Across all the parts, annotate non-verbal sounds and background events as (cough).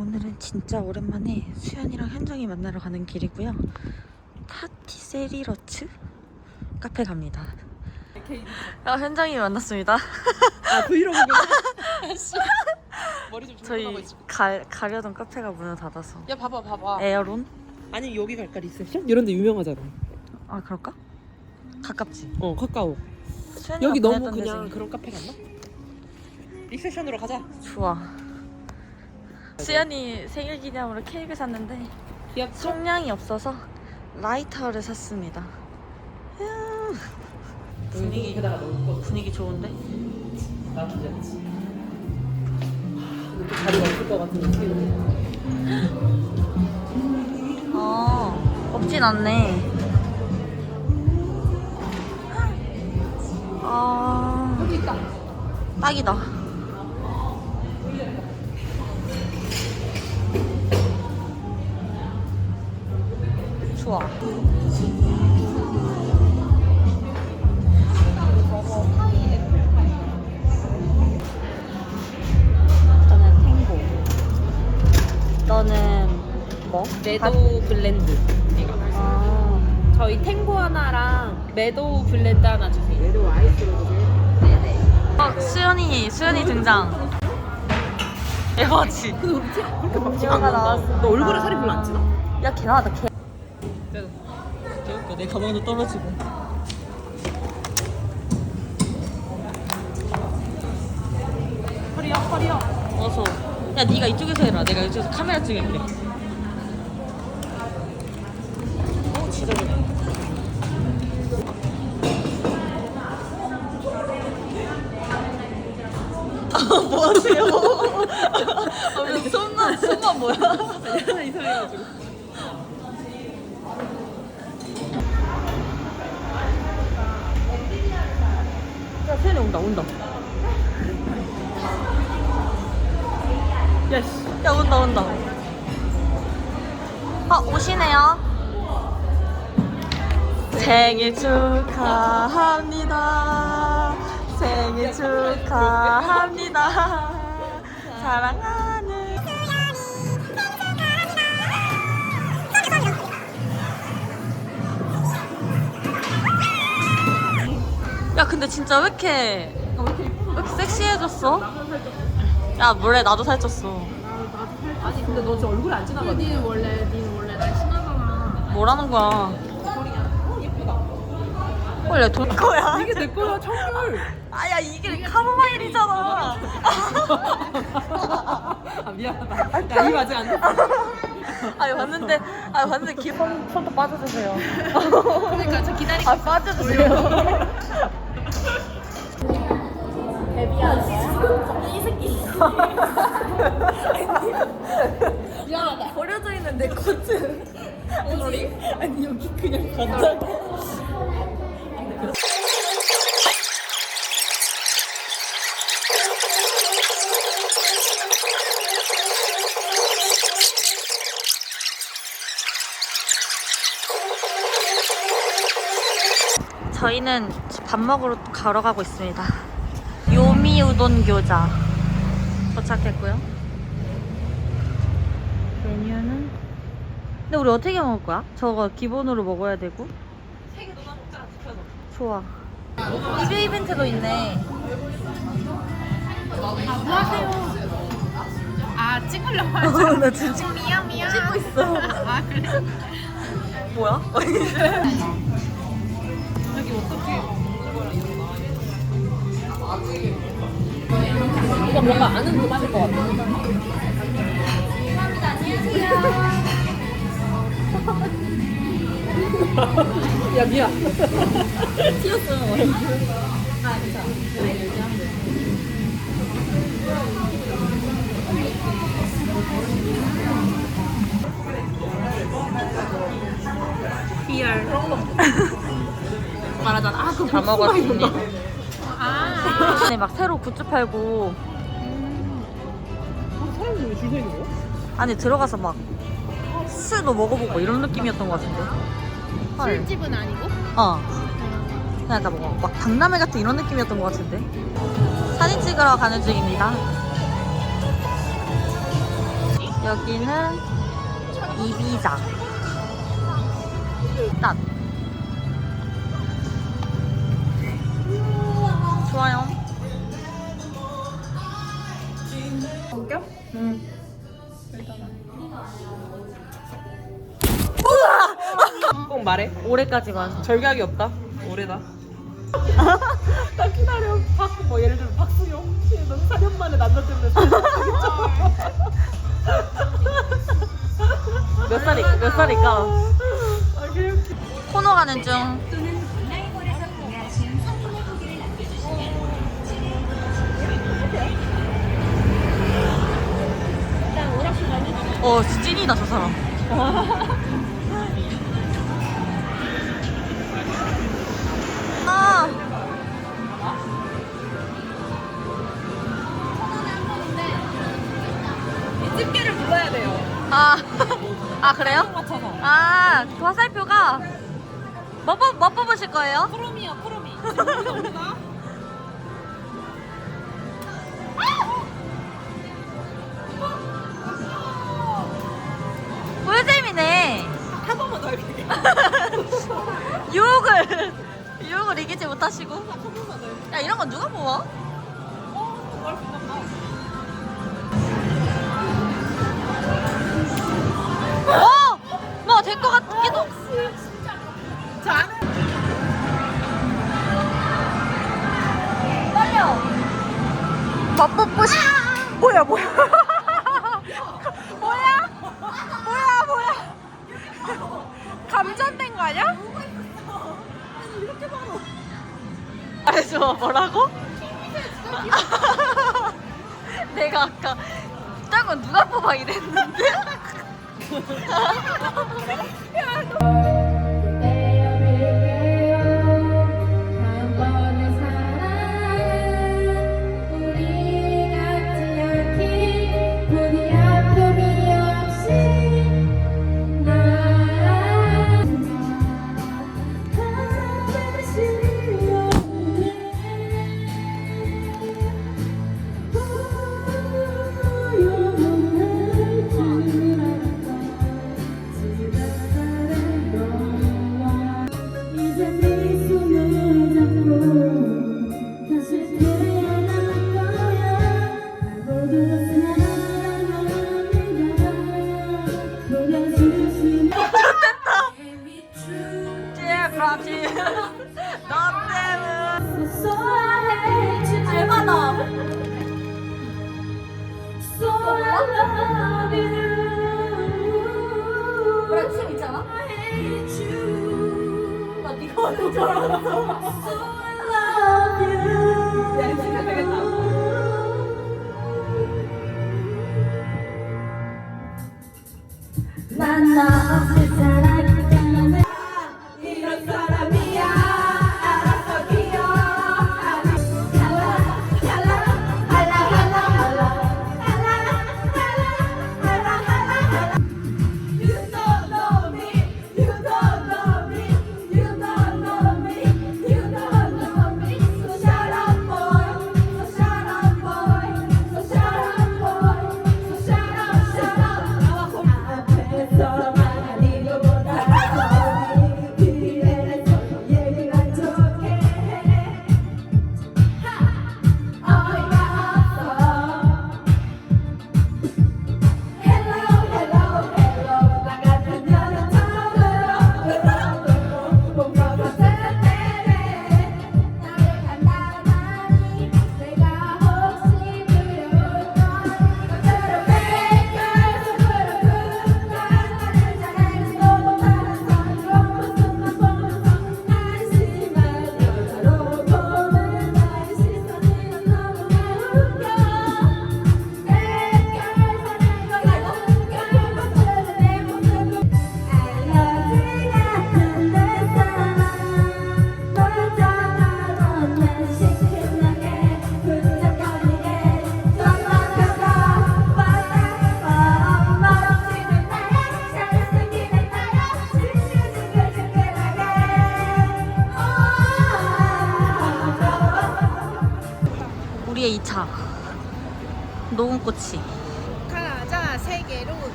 오늘은 진짜 오랜만에 수연이랑 현정이 만나러 가는 길이고요. 타티세리러츠 카페 갑니다. 아, 현정이 만났습니다. 아 브이로그구나. (laughs) 머리 좀 저희. 가, 가려던 카페가 문을 닫아서. 야 봐봐 봐봐. 에어론? 아니 여기 갈까 리셉션? 이런 데 유명하잖아. 아 그럴까? 가깝지. 어 가까워. 수연이가 여기 너무 보냈던 그냥 데지. 그런 카페 같나? 리셉션으로 가자. 좋아. 수연이 생일 기념으로 케이크 샀는데 귀엽죠? 성량이 없어서 라이터를 샀습니다. 분위기. 분위기 좋은데? 않지. 근데 또 자리가 없을 것 같은 느낌. 어, 없진 않네. 아. 딱이다. 좋아. 너는 탱고. 너는 뭐? 매도우 블렌드. 이거. 아. 저희 탱고 하나랑 매도우 블렌드 하나 주세요. 매도우 아이스로 주세요. 어, 수연이, 수연이 등장. 에버지. 근데 우리 티 그렇게 막 음료가 나왔습니다. 너 얼굴에 살이 별로 안 찌나? 야, 개나다, 개. 내 가방도 떨어지고. 허리야 허리야. 어서. 야, 네가 이쪽에서 해라. 내가 이쪽에서 카메라 찍을게. 어 진짜 그래. 뭐 하세요? 아, 왜 손만, 손만 뭐야? 하나 이상해가지고. 야, 수연이 온다, 온다. 야 씨. 야, 온다, 온다. 아, 오시네요. 생일 축하합니다. 생일 축하합니다. 야, 근데 진짜 왜 이렇게, 왜 이렇게 섹시해졌어? 야, 뭐래, 나도 살쪘어. 아니 근데 너 지금 얼굴에 안 지나가. 니는 원래 니는 원래 날씬하잖아. 뭐라는 거야? 원래 돈 거야. 이게 내 거야 청귤. 아야 이게 카모마일이잖아. 아 (laughs) 미안하다. 야입 아직 안 됐어. 아니 봤는데 아니 봤는데 기폰 손도 빠져주세요. (laughs) 그러니까 저 기다리고. 아 빠져주세요. (laughs) 미안하다. 버려져 있는 내 코트. 머리? 아니 여기 그냥 간다. 저희는 밥 먹으러 가러 가고 있습니다. 요미 우돈 교자 도착했고요. 메뉴는 근데 우리 어떻게 먹을 거야? 저거 기본으로 먹어야 되고. 세개 너나 먹자 시켜서. 좋아. 리뷰 이벤트도 있네. 아 찍으려고 하죠? 나 진짜 미안 미안 찍고 있어. 아 그래? 뭐야? (laughs) 여기 어떻게 이거 뭔가 아는 그 맛일 것 같아. (laughs) 야 미안. 튀었어요. PR 그런 거 말하잖아. 아 그거 다 먹었습니다. 아 근데 막 새로 굿즈 팔고 사람들이 왜줄 서 있는 거야? 안에 들어가서 막 술도 먹어보고 이런 느낌이었던 것 같은데. 헐. 술집은 아니고? 어. 그냥 약간 뭐, 막 박람회 같은 이런 느낌이었던 것 같은데. 사진 찍으러 가는 중입니다. 여기는 이비자. 딱. 좋아요. 웃겨? 응. 꼭 말해. 올해까지만. 절각이 없다. 올해다. (laughs) 나 기다려. 박, 뭐 예를 들면 박수영. 넌 4년 만에 남자 때문에 몇 살이 몇 살일까? 아. 코너 가는 중. 어, 찐이다 저 사람. 아, 이 집게를 불러야 돼요. 아, (laughs) 아 그래요? 맞춰서. 아, 그 화살표가 뭐, 뽑, 뭐 뽑으실 거예요? 프롬이야, 프롬이. (laughs) (laughs) 이런 걸 이기지 못하시고. 야, 이런 건 누가 모아? 어! 뭐, 될것 같기도. 밥뽀뽀시 뭐야, 뭐야. (laughs) 뭐야? 뭐야, 뭐야. 감전된 거 아니야? 알죠, 뭐라고? (laughs) 내가 아까 딴건 누가 뽑아 이랬는데? (laughs) 또 돌아왔어. So I love you.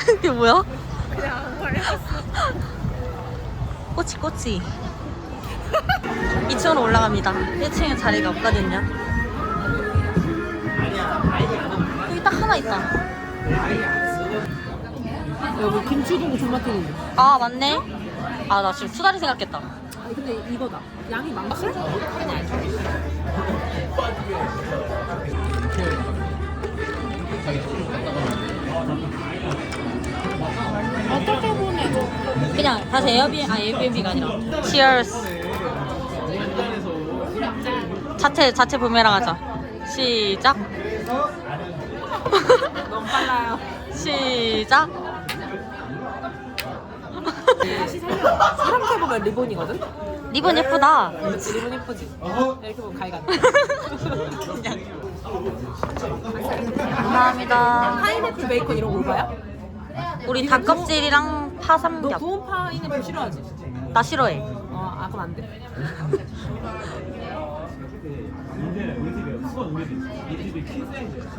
(laughs) 이게 뭐야? 그냥 말했어. 꼬치 꼬치 2층으로 올라갑니다 1층에 자리가 없거든요 여기 딱 하나 있다 여기 김치동구 존나 튀는데. 아 맞네 아 나 지금 수다리 생각했다 아니 근데 이거다. 양이 많지? 다시 에어비앤 아 에어비앤비가 아니라 Cheers 자체 자체 부메랑 하자 시작 너무 빨라요. 시작 사람 때 보면 리본이거든? 리본 예쁘다 그렇지 리본 예쁘지? 이렇게 보면 가위가 감사합니다 파인애플 베이컨 이런 거 올까요? 우리 닭껍질이랑 너 파삼겹 구운 파인애플 싫어하지? 나 싫어해 어, 아 그럼 안 돼.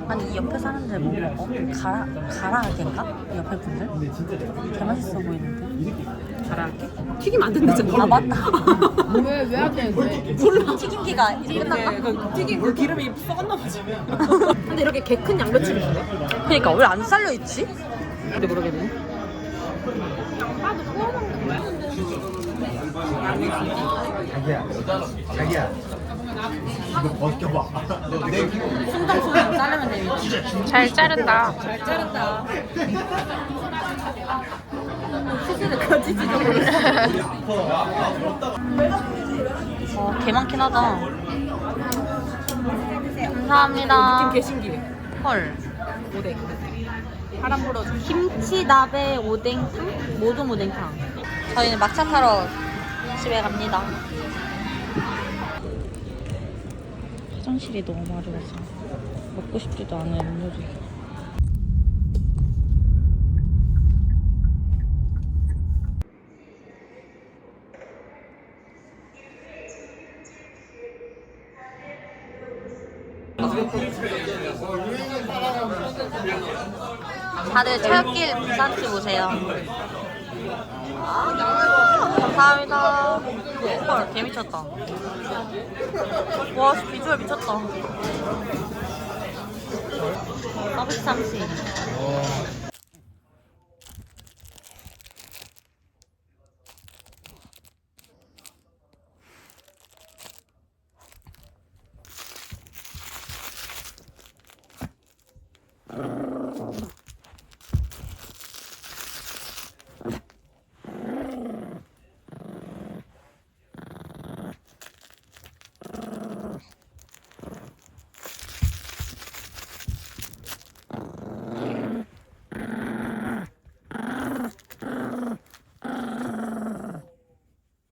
아니 이 옆에 사람들 뭐 먹어? 가라 가라아게인가? 이 옆에 분들? 개 맛있어 보이는데. 튀김 안 된다잖아. 아 맞다 (laughs) 왜왜안 되는데? 몰라 튀김기가 이제 끝났나? 네, 그 튀김 그 기름이 썩었나 보지. (laughs) 근데 이렇게 개 큰 양배추를 주네? 그러니까 왜안 잘려 있지? 근데 모르겠네. 자기야, 자기야, 이거 벗겨봐. 기분 순둥순둥 자르면 되겠지 잘 자른다. 잘 자른다. 어, 개 많긴 하다. 감사합니다. 개 신기해. 헐. 오뎅. 바람 불어줘. 김치 나베 오뎅탕? 모든 오뎅탕. 저희는 막차 타러 집에 갑니다. 화장실이 너무 마려워서 먹고 싶지도 않은 음료를. 다들 철길 부산집 오세요. 감사합니다. 헐, 개 미쳤다. 와, 비주얼 미쳤다. 서비스 참치.